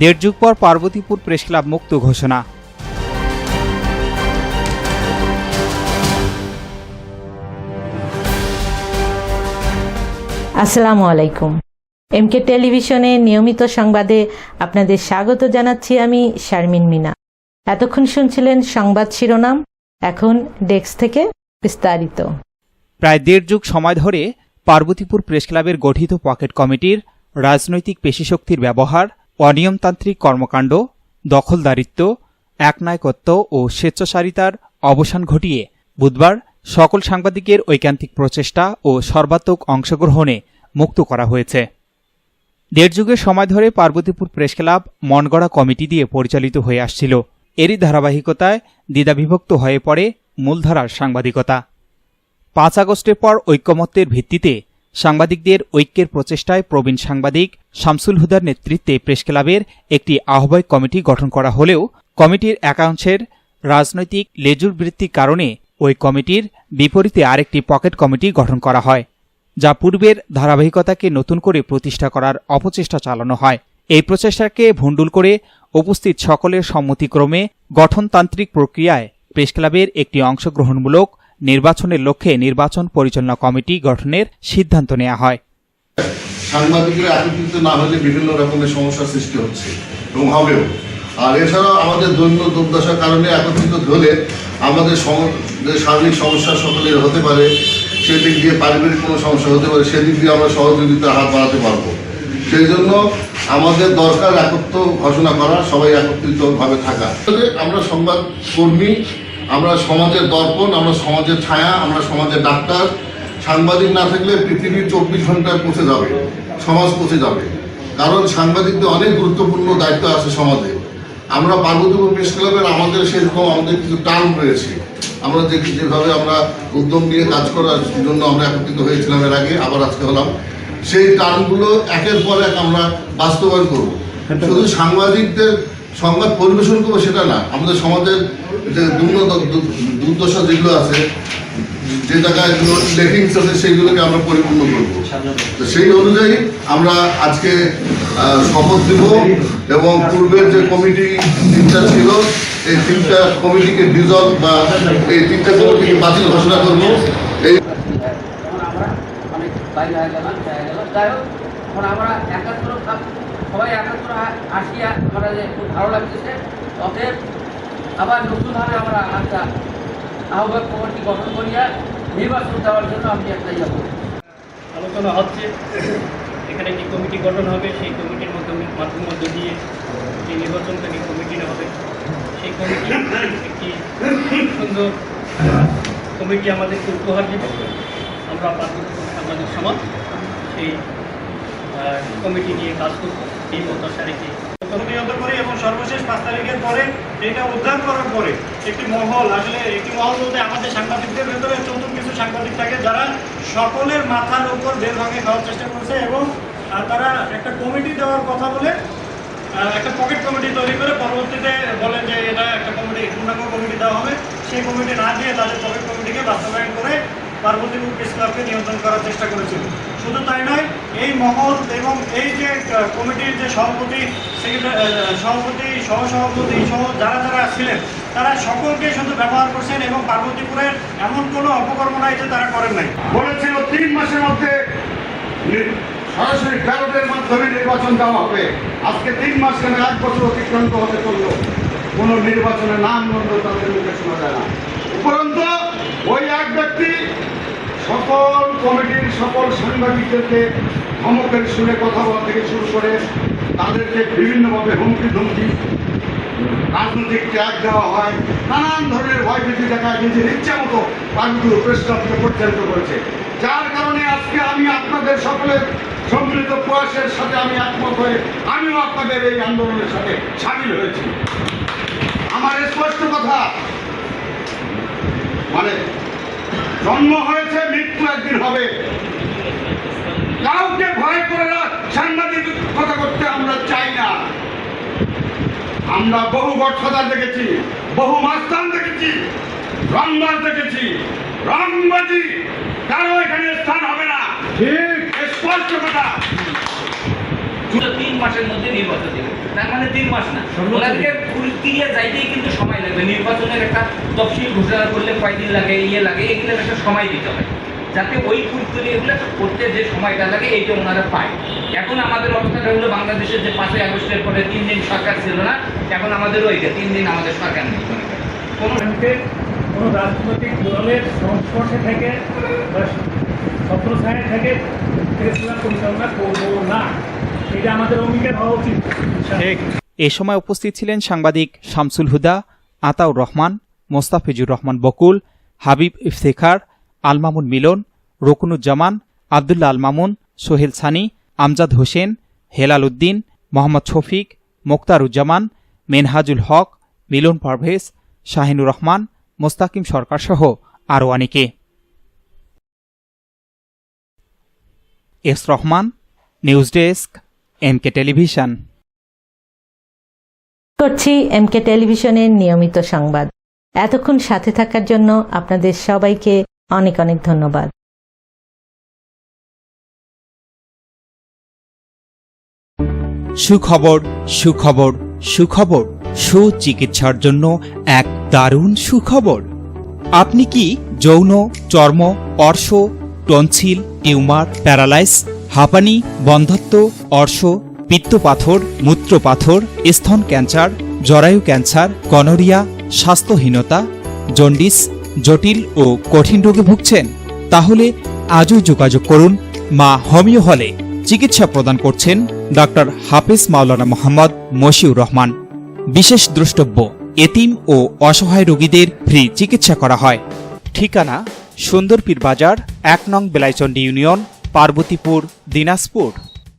দেড় যুগ পর পার্বতীপুর প্রেস ক্লাব মুক্ত ঘোষণা। আসসালামু আলাইকুম। এমকে টেলিভিশনে নিয়মিত সংবাদে আপনাদের স্বাগত জানাচ্ছি আমি শারমিন মিনা। এতক্ষণ শুনছিলেন সংবাদ শিরোনাম এখন ডেস্ক থেকে বিস্তারিত। প্রায় দেড় যুগ সময় ধরে পার্বতীপুর প্রেস ক্লাবের গঠিত পকেট কমিটির রাজনৈতিক পেশিশক্তির ব্যবহার অনিয়মতান্ত্রিক কর্মকাণ্ড, দখলদারিত্ব, একনায়কত্ব ও স্বেচ্ছাচারিতার অবসান ঘটিয়ে বুধবার সকল সাংবাদিকের ঐকান্তিক প্রচেষ্টা ও সর্বাত্মক অংশগ্রহণে মুক্ত করা হয়েছে। দেড় যুগের সময় ধরে পার্বতীপুর প্রেস ক্লাব মনগড়া কমিটি দিয়ে পরিচালিত হয়ে আসছিল। এরই ধারাবাহিকতায় দ্বিধাবিভক্ত হয়ে পড়ে মূলধারার সাংবাদিকতা। পাঁচ আগস্টের পর ঐক্যমত্যের ভিত্তিতে সাংবাদিকদের ঐক্যের প্রচেষ্টায় প্রবীণ সাংবাদিক শামসুল হুদার নেতৃত্বে প্রেস ক্লাবের একটি আহ্বায়ক কমিটি গঠন করা হলেও কমিটির একাংশের রাজনৈতিক লেজুর বৃত্তির কারণে ওই কমিটির বিপরীতে আরেকটি পকেট কমিটি গঠন করা হয়, যা পূর্বের ধারাবাহিকতাকে নতুন করে প্রতিষ্ঠা করার অপচেষ্টা চালানো হয়। এই প্রচেষ্টাকে ভণ্ডুল করে উপস্থিত সকলের সম্মতিক্রমে গঠনতান্ত্রিক প্রক্রিয়ায় প্রেস ক্লাবের একটি অংশগ্রহণমূলক নির্বাচনের লক্ষ্যে নির্বাচন পরিচালনা কমিটি গঠনের সিদ্ধান্ত নেওয়া হয়। সাংবাদিকরা একত্রিত না হলে বিভিন্ন রকমের সমস্যার সৃষ্টি হচ্ছে এবং হবেও। আর এছাড়াও আমাদের দৈন্য দুর্দশার কারণে একত্রিত হলে আমাদের শারীরিক সমস্যা সকলের হতে পারে, সেদিক দিয়ে পারিবারিক কোনো সমস্যা হতে পারে, সেদিক দিয়ে আমরা সহযোগিতা হাত বাড়াতে পারব। সেই জন্য আমাদের দরকার একত্র ঘোষণা করা, সবাই একত্রিতভাবে থাকা। আমরা সংবাদ কর্মী আমরা সমাজের দর্পণ আমরা সমাজের ছায়া আমরা সমাজের ডাক্তার। সাংবাদিক না থাকলে পৃথিবী চব্বিশ ঘন্টায় পৌঁছে যাবে সমাজ পৌঁছে যাবে। কারণ সাংবাদিকদের অনেক গুরুত্বপূর্ণ দায়িত্ব আছে সমাজে। আমরা পার্বতীপুর প্রেস ক্লাবের আমাদের সেরকম আমাদের কিছু টার্ম রয়েছে। আমরা যে যেভাবে আমরা উদ্যম নিয়ে কাজ করার জন্য আমরা একত্রিত হয়েছিলাম এর আগে আবার আজকে হলাম। সেই টার্মগুলো একের পর এক আমরা বাস্তবায়ন করব। শুধু সাংবাদিকদের সংবাদ পরিবেশন করব সেটা না। আমাদের সমাজের যে দুর্দশা যেগুলো আছে, যে জায়গায় লেখিংস আছে, সেইগুলোকে আমরা পরিপূর্ণ করব। তো সেই অনুযায়ী আমরা আজকে শপথ দিব এবং পূর্বের যে কমিটি তিনটা ছিল, এই তিনটা কমিটিকে ডিজলভ বা এই তিনটা কমিটিকে বাতিল ঘোষণা করব। এই আমরা একাত্তর সবাই একাত্তর আ- আসিয়া যে খুব ভালো লাগতেছে। অতএব আবার নতুনভাবে আমরা একটা আহ্বায়ক কমিটি গঠন করিয়া নির্বাচন দেওয়ার জন্য আমি একটা যাব আলোচনা হচ্ছে, এখানে একটি কমিটি গঠন হবে, সেই কমিটির মাধ্যমে মাধ্যম মধ্য দিয়ে যে নির্বাচনটা নির্বাচনকারী কমিটিটা হবে, সেই কমিটি একটি সুন্দর কমিটি আমাদেরকে উপহার দেবে। আমরা সাংবাদিক সমাজ সেই কমিটি নিয়ে কাজ করব। এই প্রত্যাশা রেখে প্রতিহত করে এবং সর্বশেষ পাঁচ তারিখের পরে এটা উদ্ধার করার পরে একটি মহল, আসলে একটি মহল বলতে আমাদের সাংবাদিকদের ভেতরে নতুন কিছু সাংবাদিক থাকে যারা সকলের মাথার উপর বের ভাঙে খাওয়ার চেষ্টা করছে এবং তারা একটা কমিটি দেওয়ার কথা বলে একটা পকেট কমিটি তৈরি করে পরবর্তীতে বলেন যে এটা একটা কমিটি, পূর্ণাঙ্গ কমিটি দেওয়া হবে। সেই কমিটি না দিয়ে তাদের পকেট কমিটিকে বাস্তবায়ন করে পার্বতীপুর প্রেস নিয়ন্ত্রণ করার চেষ্টা করেছিল। শুধু তাই নয়, এই মহল এবং এই যে কমিটির যে সভাপতি সভাপতি, সহসভাপতি সহ যারা যারা ছিলেন, তারা সকলকে শুধু ব্যবহার করছেন এবং পার্বতীপুরের এমন কোনো অপকর্ম নাই যে তারা করেন নাই। বলেছিল তিন মাসের মধ্যে সরাসরি ব্যালটের মাধ্যমে নির্বাচন দেওয়া হবে। আজকে তিন মাস কেন এক বছর অতিক্রান্ত হতে চলল? কোন নির্বাচনের নাম গন্ধ তাদের মুখে শোনা যায় না। উপরন্ত ওই এক ব্যক্তি সকল কমিটির সকল সাংবাদিকদেরকে ধমকের সুরে কথা বলা থেকে শুরু করে তাদেরকে বিভিন্নভাবে হুমকি ধমকি, রাজনৈতিক ত্যাগ দেওয়া হয়, নানান ধরনের ভয়ভীতি দেখায় নিজের ইচ্ছা মতো পার্বতীয় প্রেস ক্লাবকে পরিচালিত করেছে। যার কারণে আজকে আমি আপনাদের সকলের সম্মিলিত প্রয়াসের সাথে আমি একমত হয়ে আমিও আপনাদের এই আন্দোলনের সাথে সামিল হয়েছি। আমার স্পষ্ট কথা মানে জন্ম হয়েছে হবে। কাউকে ভয় করে না সাংবাদিক কথা করতে আমরা চাই না। আমরা বহু গডফাদার দেখেছি বহু মাস্তান দেখেছি রংবাজ দেখেছি রংবাজি কারও এখানে স্থান হবে না। ঠিক। স্পষ্ট কথা। তিন মাসের মধ্যে নির্বাচন দেবে। তার মানে তিন মাস না। ওনাদেরকে প্রক্রিয়া যাইতেই কিন্তু সময় লাগবে। নির্বাচনের একটা তফসিল ঘোষণা করলে কয়দিন লাগে ইয়ে লাগে এগুলোর একটা সময় দিতে হয় যাতে ওই প্রক্রিয়াগুলো করতে যে সময়টা লাগে এইটা ওনারা পায়। এখন আমাদের অবস্থাটা হলো বাংলাদেশের যে পাঁচই আগস্টের পরে তিন দিন সরকার ছিল না এখন আমাদের ওইটা তিন দিন আমাদের সরকার নেই। কোনো কোনো রাজনৈতিক দলের সংস্পর্শে থেকে ছত্রছায়া থেকে ফেসলা পরিচালনা করব না। এটা আমাদের অঙ্গীকার হওয়া উচিত এ সময় উপস্থিত ছিলেন সাংবাদিক শামসুল হুদা আতাউর রহমান মোস্তাফিজুর রহমান বকুল হাবিব ইফতেখার আলমামুন মিলন, রকুনুজ্জামান আবদুল্লা আল মামুন সোহেল সানি, আমজাদ হোসেন, হেলাল উদ্দিন, মোহাম্মদ শফিক, মোক্তারুজ্জামান, মেনহাজুল হক, মিলন পারভেজ, শাহিনুর রহমান, মোস্তাকিম সরকার সহ আরও অনেকে। S Rahman, news desk, MK television. করছি এমকে টেলিভিশনের নিয়মিত সংবাদ। এতক্ষণ সাথে থাকার জন্য আপনাদের সবাইকে অনেক অনেক ধন্যবাদ। সুখবর সুখবর সুখবর, সুচিকিৎসার জন্য এক দারুণ সুখবর। আপনি কি যৌন, চর্ম, অর্শ টনসিল টিউমার, প্যারালাইস, হাঁপানি, বন্ধত্ব, অর্শ, পিত্তপাথর, মূত্রপাথর, স্তন ক্যান্সার, জরায়ু ক্যান্সার গনোরিয়া স্বাস্থ্যহীনতা, জন্ডিস জটিল ও কঠিন রোগে ভুগছেন, তাহলে আজই যোগাযোগ করুন মা হোমিও হলে। চিকিৎসা প্রদান করছেন ডক্টর হাফিজ মাওলানা মোহাম্মদ মশিউর রহমান। বিশেষ দ্রষ্টব্য, এতিম ও অসহায় রোগীদের ফ্রি চিকিৎসা করা হয়। ঠিকানা, সুন্দরপীর বাজার, এক নং বেলাইচন্ডী ইউনিয়ন, পার্বতীপুর, দিনাজপুর।